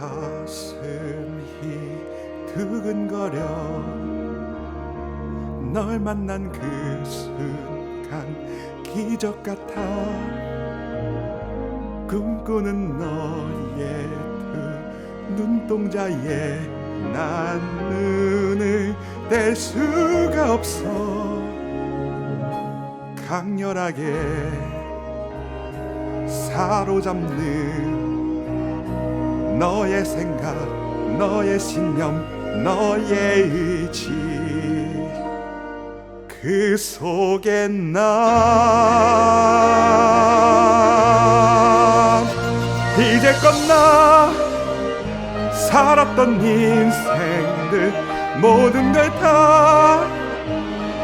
가슴이 두근거려. 널 만난 그 순간 기적 같아. 꿈꾸는 너의 두 눈동자에 난 눈을 뗄 수가 없어. 강렬하게 사로잡는 너의 생각, 너의 신념, 너의 의지. 그 속에 난 이제껏 나 살았던 인생들 모든 걸 다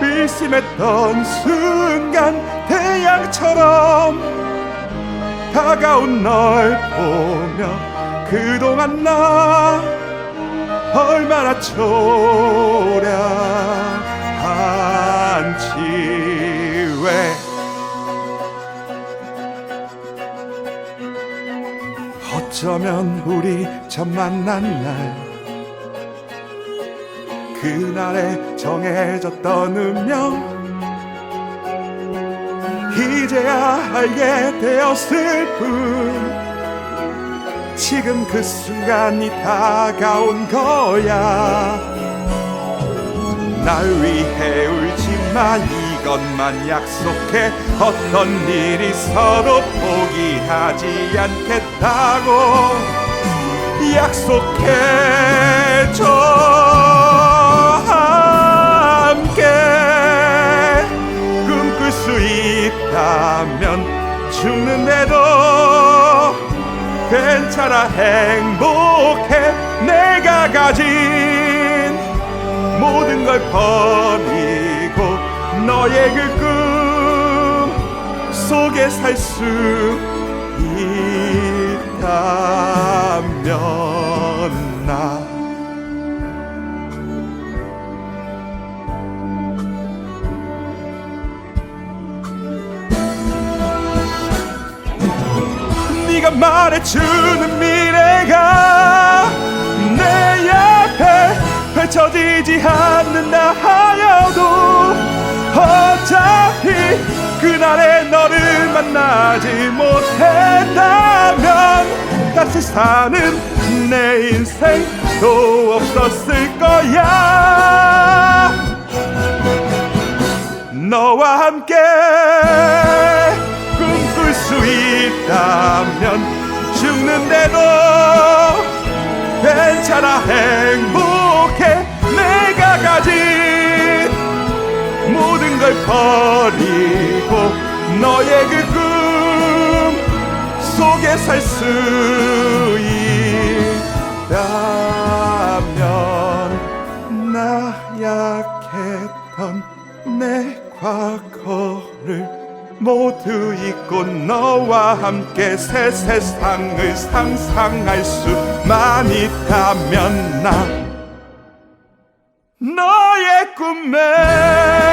의심했던 순간 태양처럼 다가온 널 보며 그동안 나 얼마나 초라한지 왜? 어쩌면 우리 처음 만난 날 그날에 정해졌던 운명 이제야 알게 되었을 뿐 지금 그 순간이 다가온 거야. 날 위해 울지만 이것만 약속해. 어떤 일이 있어도 포기하지 않겠다고 약속해줘. 함께 꿈꿀 수 있다면 죽는데도 괜찮아 행복해. 내가 가진 모든 걸 버리고 너의 그 꿈 속에 살 수 있다 네가 말해주는 미래가 내 앞에 펼쳐지지 않는다 하여도 어차피 그날에 너를 만나지 못했다면 다시 사는 내 인생도 없었을 거야. 너와 함께 수 있다면 죽는데도 괜찮아 행복해. 내가 가진 모든 걸 버리고 너의 그 꿈 속에 살 수 있다면 나 약했던 내 과거를 모두 잊고 너와 함께 새 세상을 상상할 수만 있다면 나 너의 꿈에